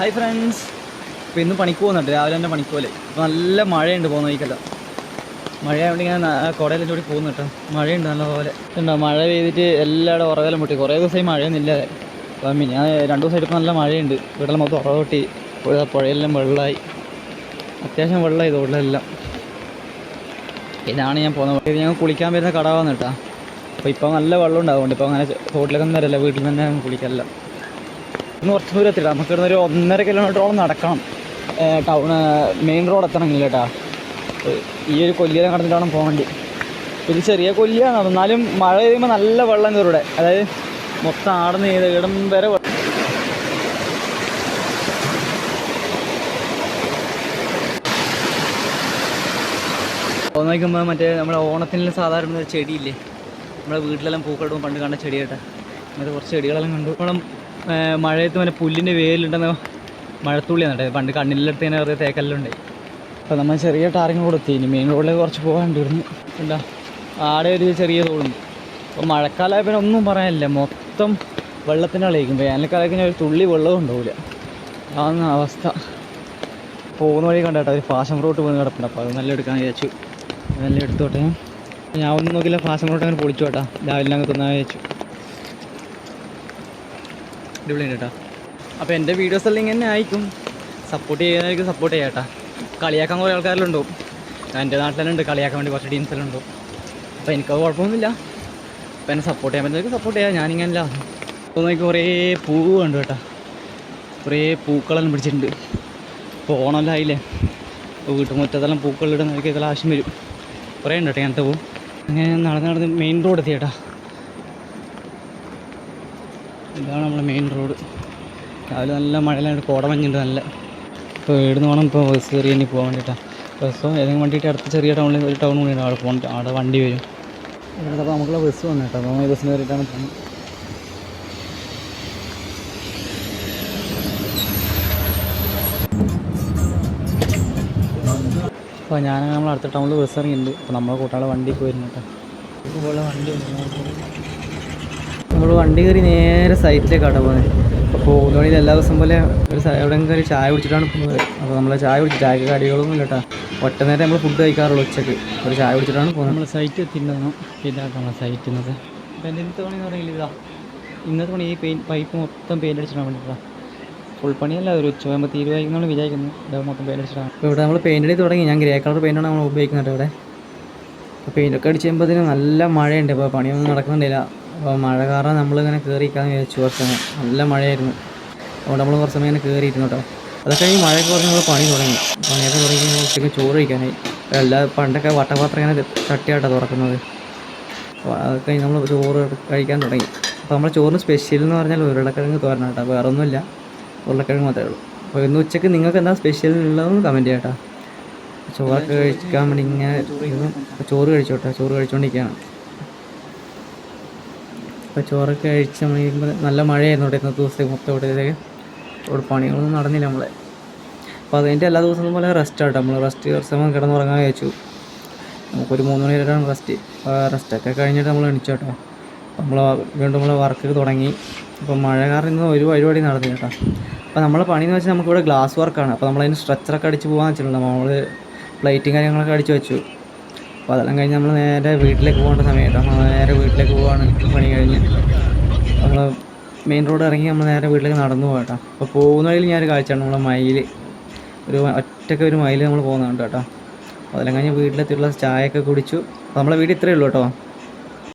Hi friends ഇപ്പോൾ ഇന്ന് പണിക്ക് പോകുന്നുണ്ട്. രാവിലെ തന്നെ പണിക്ക് പോലെ. ഇപ്പോൾ നല്ല മഴയുണ്ട് പോകുന്ന വഴിക്കല്ല. മഴയായതുകൊണ്ട് ഇങ്ങനെ കുടയിലും കൂടി പോകുന്നു കേട്ടോ. മഴയുണ്ട് നല്ലപോലെ. ഉണ്ടോ മഴ പെയ്തിട്ട് എല്ലായിടും ഉറകലം പൊട്ടി. കുറേ ദിവസമായി മഴയൊന്നുമില്ല അപ്പം ഞാൻ രണ്ട് ദിവസമായിട്ട് നല്ല മഴയുണ്ട്. വീട്ടിലെ മൊത്തം ഉറവ പൊട്ടി. പുഴ പുഴയെല്ലാം വെള്ളമായി അത്യാവശ്യം വെള്ളമായി തോട്ടിലെല്ലാം ഇതാണ് ഞാൻ പോകുന്നത്. ഞങ്ങൾ കുളിക്കാൻ വരുന്ന കടവാന്ന് കേട്ടോ. അപ്പോൾ ഇപ്പോൾ നല്ല വെള്ളം ഉണ്ടാവുന്നുണ്ട് ഇപ്പോൾ അങ്ങനെ തോട്ടിലൊക്കെ ഒന്നും വരില്ല. വീട്ടിൽ തന്നെ കുളിക്കല്ല. ഇന്ന് കുറച്ച് ദൂരം എത്തിയിട്ടാ നമുക്ക് ഇവിടുന്ന് ഒരു ഒന്നര കിലോമീറ്ററോളം നടക്കണം. ടൗൺ മെയിൻ റോഡ് എത്തണമെങ്കിൽ കേട്ടാ. ഈ ഒരു കൊല്ലിയെല്ലാം കടന്നിട്ടാണ് പോകേണ്ടി ഇത് ചെറിയ കൊല്ലിയാണ്. എന്നാലും മഴ പെയ്യുമ്പോൾ നല്ല വെള്ളം കയറും ഇവിടെ. അതായത് മൊത്തം ആടുന്ന ചെയ്ത് ഇടം വരെ അപ്പോൾ നോക്കുമ്പോൾ മറ്റേ നമ്മുടെ ഓണത്തിന് സാധാരണ ഒരു ചെടിയില്ലേ? നമ്മുടെ വീട്ടിലെല്ലാം പൂക്കളിടുമ്പോൾ പണ്ട് കണ്ട ചെടിയായിട്ടാണ് അങ്ങനത്തെ കുറച്ച് ചെടികളെല്ലാം കണ്ടു. മഴയത്ത് മറ്റേ പുല്ലിന്റെ വേലുണ്ടെന്ന് മഴത്തുള്ളിയാണ് കേട്ടോ പണ്ട് കണ്ണിലെടുത്ത് ഇങ്ങനെ വെറുതെ തേക്കെല്ലാം ഉണ്ടായി അപ്പോൾ നമ്മൾ ചെറിയ ടാറിങ് കൊടുത്തി ഇനി മെയിൻ റോഡിലേക്ക് കുറച്ച് പോകാണ്ടിരുന്നു എന്താ? ആടെ ഒരു ചെറിയ തോടുണ്ട് അപ്പോൾ മഴക്കാലമായ പിന്നെ ഒന്നും പറയാനില്ല. മൊത്തം വെള്ളത്തിന്റെ അളയിക്കും വേനൽക്കാലത്തിന് ഒരു തുള്ളി വെള്ളവും ഉണ്ടാവില്ല അതാണ് അവസ്ഥ. പോകുന്ന വഴി കണ്ടോ ഒരു ഫാഷൻ റോട്ട് പോകുന്ന കിടപ്പുണ്ട്. അപ്പോൾ അത് നല്ല എടുക്കാൻ വിചാരിച്ചു. നല്ല എടുത്തോട്ടെ. ഞാൻ ഒന്നും നോക്കില്ല ഫാഷൻ റോട്ട് അങ്ങനെ പൊളിച്ചു കേട്ടാ. രാവിലെ അങ്ങ് തിന്നാൻ വിചാരിച്ചു. അടിപൊളിയുണ്ട് കേട്ടോ അപ്പോൾ എന്റെ വീഡിയോസ് എല്ലാം ഇങ്ങനെ ആയിരിക്കും. സപ്പോർട്ട് ചെയ്യുന്നവർക്ക് സപ്പോർട്ട് ചെയ്യാം കേട്ടോ കളിയാക്കാൻ കുറേ ആൾക്കാരിലുണ്ടാവും എന്റെ നാട്ടിലെല്ലാം കളിയാക്കാൻ വേണ്ടി കുറച്ച് ടീംസ് എല്ലാം ഉണ്ടാവും അപ്പോൾ എനിക്കത് കുഴപ്പമൊന്നുമില്ല. അപ്പോൾ എന്നെ സപ്പോർട്ട് ചെയ്യാൻ പറ്റുന്നവർക്ക് സപ്പോർട്ട് ചെയ്യാം. ഞാനിങ്ങനല്ല അപ്പോൾ നോക്കി കുറേ പൂവ് കണ്ടു കേട്ടോ. കുറേ പൂക്കളെല്ലാം പിടിച്ചിട്ടുണ്ട്. ഇപ്പോൾ ഓണമെല്ലാം ആയില്ലേ? അപ്പോൾ വീട്ടുമുറ്റത്തെല്ലാം പൂക്കളിടുന്നവർക്ക് ഇതെല്ലാം ആവശ്യം വരും. കുറേ ഉണ്ട് കേട്ടോ അങ്ങനത്തെ പോകും അങ്ങനെ നടന്ന് നടന്ന് മെയിൻ റോഡ് എത്തി കേട്ടോ ഇതാണ് നമ്മുടെ മെയിൻ റോഡ് രാവിലെ നല്ല മഴയിലായിട്ട് കോടമഞ്ഞുണ്ട് നല്ല. ഇപ്പോൾ ഇവിടുന്ന് വേണം ഇപ്പോൾ ബസ് കയറി ഇനി പോകാൻ വേണ്ടിയിട്ടാണ് ബസ്സോ ഏതെങ്കിലും വണ്ടിയിട്ട് അടുത്ത ചെറിയ ടൗണിൽ ഒരു ടൗൺ കൂടിയാണ് അവിടെ പോകണ്ട അവിടെ വണ്ടി വരും. ഇവിടെ അപ്പോൾ നമുക്കുള്ള ബസ് വന്നു കേട്ടോ. അപ്പോൾ ഈ ബസ്സിന് കയറിയിട്ടാണ് പോകുന്നത് അപ്പോൾ ഞാൻ നമ്മൾ അടുത്ത ടൗണിൽ ബസ് ഇറങ്ങിയിട്ടുണ്ട്. അപ്പോൾ നമ്മളെ കൂട്ടാളെ വണ്ടി പോയിരുന്നു കേട്ടോ. ഇതുപോലെ വണ്ടി നമ്മൾ വണ്ടി കയറി നേരെ സൈറ്റിലേക്കാണ് പോകുന്നത് അപ്പോൾ പോകുന്ന വഴിയിൽ എല്ലാ ദിവസം പോലെ ഒരു എവിടെയെങ്കിലും കയറി ചായ കുടിച്ചിട്ടാണ് പോകുന്നത്. അപ്പോൾ നമ്മൾ ചായ കുടിച്ച് ചായക്ക് കടികളൊന്നും ഇല്ല കേട്ടോ ഒറ്റ നേരം നമ്മൾ ഫുഡ് കഴിക്കാറുള്ളൂ ഉച്ചയ്ക്ക്. ഒരു ചായ കുടിച്ചിട്ടാണ് പോകുന്നത്. നമ്മൾ സൈറ്റ് എത്തിയിട്ടുണ്ടായിരുന്നു ഇതാക്കണം സൈറ്റ് എന്നത് അപ്പോൾ എന്റെ ഇന്നത്തെ പണി എന്ന് പറയുന്നത് ഇതാ. ഇന്നത്തെ പണി ഈ പെയിൻ പൈപ്പ് മൊത്തം പെയിന്റ് അടിച്ചിട്ടാണ് വേണ്ടിയിട്ടാണ് ഫുൾ പണിയല്ല ഒരു ഉച്ച ആകുമ്പോൾ തീരുമാനിക്കുന്നതാണ് വിചാരിക്കുന്നത്. ഇവിടെ മൊത്തം പെയിന്റ് അടിച്ചിട്ടാണ്. അപ്പോൾ ഇവിടെ നമ്മൾ പെയിന്റ് അടി തുടങ്ങി. ഞാൻ ഗ്രേ കളർ പെയിന്റാണ് നമ്മൾ ഉപയോഗിക്കുന്നത് ഇവിടെ. അപ്പോൾ പെയിന്റൊക്കെ അടിച്ച് കഴിയുമ്പോഴത്തേനും നല്ല മഴയുണ്ട്. ഇപ്പോൾ പണിയൊന്നും നടക്കുന്നില്ല അപ്പോൾ മഴ കാരണം നമ്മളിങ്ങനെ കയറിയിരിക്കാന്ന് വിചാരിച്ചു. കുറച്ച് നല്ല മഴയായിരുന്നു. അതുകൊണ്ട് നമ്മൾ കുറച്ച് സമയം ഇങ്ങനെ കയറിയിരുന്നു കേട്ടോ. അതൊക്കെ ഈ മഴയൊക്കെ കുറഞ്ഞ് നമ്മൾ പണി തുടങ്ങി. പണിയൊക്കെ തുടങ്ങി ഉച്ചയ്ക്ക് ചോറ് കഴിക്കാനായി. എല്ലാ പണ്ടൊക്കെ വട്ടപാത്രം ഇങ്ങനെ തട്ടിയായിട്ടാണ് തുറക്കുന്നത്. അതൊക്കെ നമ്മൾ ചോറ് കഴിക്കാൻ തുടങ്ങി. അപ്പോൾ നമ്മൾ ചോറിന് സ്പെഷ്യൽ എന്ന് പറഞ്ഞാൽ ഉരുളക്കിഴങ്ങ് തോരണം കേട്ടോ. വേറെ ഒന്നുമില്ല ഉരുളക്കിഴങ്ങ് മാത്രമേ ഉള്ളൂ. അപ്പോൾ ഇന്ന് ഉച്ചയ്ക്ക് നിങ്ങൾക്ക് എന്താ സ്പെഷ്യൽ ഉള്ളതെന്ന് കമന്റ് ചെയ്യാം കേട്ടോ. ചോറൊക്കെ കഴിക്കാൻ വേണ്ടി ഇങ്ങനെ ചോറ് കഴിച്ചോട്ടെ. ചോറ് കഴിച്ചുകൊണ്ടിരിക്കുകയാണ് അപ്പോൾ ചോറൊക്കെ കഴിച്ച് നമ്മൾ നല്ല മഴയായിരുന്നു ഇവിടെ ഇന്നത്തെ ദിവസത്തേക്ക് മൊത്തം ഇവിടെ ഇവിടെ പണികളൊന്നും നടന്നില്ല നമ്മളെ. അപ്പോൾ അതിന്റെ എല്ലാ ദിവസവും പോലെ റെസ്റ്റ് ആട്ടോ. നമ്മൾ റെസ്റ്റ് കുറച്ച് സമയം കിടന്നുറങ്ങാൻ കഴിച്ചു നമുക്കൊരു മൂന്ന് മണി വരെയാണ് റെസ്റ്റ് റെസ്റ്റൊക്കെ കഴിഞ്ഞിട്ട് നമ്മൾ എണിച്ചു കേട്ടോ നമ്മൾ വീണ്ടും നമ്മൾ വർക്ക് തുടങ്ങി. അപ്പോൾ മഴ കാരണം ഇന്ന് ഒരു പരിപാടി നടന്നില്ല കേട്ടോ. അപ്പോൾ നമ്മളെ പണി എന്ന് വെച്ചാൽ നമുക്കിവിടെ ഗ്ലാസ് വർക്കാണ് അപ്പോൾ നമ്മളതിന് സ്ട്രെച്ചറൊക്കെ അടിച്ച് പോകാൻ വെച്ചിട്ടുണ്ട് നമ്മൾ പ്ലേറ്റും കാര്യങ്ങളൊക്കെ അടിച്ച് വെച്ചു. അപ്പോൾ അതെല്ലാം കഴിഞ്ഞ് നമ്മൾ നേരെ വീട്ടിലേക്ക് പോകേണ്ട നമ്മൾ നേരെ വീട്ടിലേക്ക് പോവാണ് പണി കഴിഞ്ഞ്. നമ്മൾ മെയിൻ റോഡ് ഇറങ്ങി നമ്മൾ നേരെ വീട്ടിലേക്ക് നടന്നു പോകട്ടോ അപ്പോൾ പോകുന്ന വഴിയിൽ ഞാനൊരു കാഴ്ചയാണ് നമ്മളെ മയിൽ ഒരു ഒറ്റയ്ക്ക് ഒരു മയിൽ നമ്മൾ പോകുന്നുണ്ട് കേട്ടോ. അതെല്ലാം കഴിഞ്ഞ് വീട്ടിലെത്തിയുള്ള ചായയൊക്കെ കുടിച്ചു. നമ്മളെ വീട് ഇത്രയേ ഉള്ളൂ കേട്ടോ.